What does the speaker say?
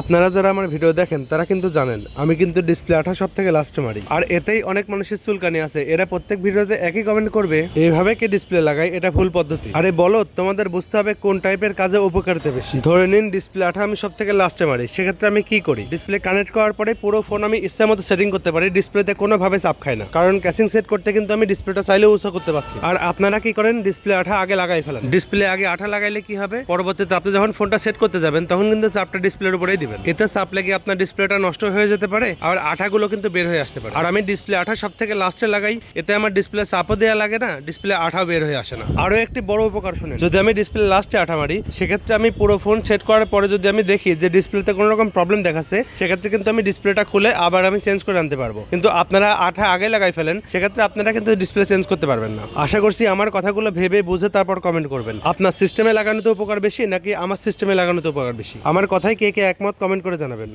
আপনারা যারা আমার ভিডিও দেখেন, তারা কিন্তু জানেন, আমি কিন্তু ডিসপ্লে আঠা সব থেকে লাস্টে মারি। আর এতেই অনেক মানুষের চুলকানি আছে, এরা প্রত্যেক ভিডিওতে একই কমেন্ট করবে, এইভাবে কি ডিসপ্লে লাগাই এটা ভুল পদ্ধতি। আরে বলো, তোমাদের বুঝতে হবে কোন টাইপের কাজে উপকারিতা বেশি। ধরে নিন ডিসপ্লে আঠা আমি সব থেকে লাস্টে মারি, সেক্ষেত্রে আমি কি করি? ডিসপ্লে কানেক্ট করার পরে পুরো ফোন আমি ইচ্ছা মতো সেটিং করতে পারি ডিসপ্লেতে কোনোভাবে চাপ খায় না। কারণ ক্যাসিং সেট করতে কিন্তু আমি ডিসপ্লেটা চাইলেও উঁচু করতে পারছি। আর আপনারা কি করেন ডিসপ্লে আঠা আগে লাগাই ফেলেন। ডিসপ্লে আগে আঠা লাগাইলে কি হবে? পরবর্তীতে আপনি যখন ফোনটা সেট করতে যাবেন, তখন কিন্তু চাপটা ডিসপ্লের উপরেই দিবেন। এতে চাপ লেগে আপনার ডিসপ্লেটা নষ্ট হয়ে যেতে পারে? আর আঠাগুলো কিন্তু বের হয়ে আসতে পারে। আর আমি ডিসপ্লে আঠা সব থেকে লাস্টে লাগাই। এতে আমার ডিসপ্লে চাপও দেওয়া লাগে না ডিসপ্লে আঠাও বের হয়ে আসে না। আরও একটি বড় উপকার শুনেন, যদি আমি ডিসপ্লে লাস্টে আঠা মারি, সেক্ষেত্রে আমি পুরো ফোন সেট করার পরে যদি আমি দেখি যে ডিসপ্লেতে কোনো রকম প্রবলেম দেখাচ্ছে, সেক্ষেত্রে কিন্তু আমি ডিসপ্লেটা খুলে আবার আমি চেঞ্জ করে আনতে পারব। কিন্তু আপনারা আঠা আগে লাগাই ফেলেন, সেক্ষেত্রে আপনারা কিন্তু ডিসপ্লে চেঞ্জ করতে পারবেন না। আশা করছি আমার কথাগুলো ভেবে, বুঝে তারপর কমেন্ট করবেন। আপনার সিস্টেমে লাগানোতে উপকার বেশি, নাকি আমার সিস্টেমে লাগানোতে উপকার বেশি? আমার কথায় কে কে একমত কমেন্ট করে জানাবেন।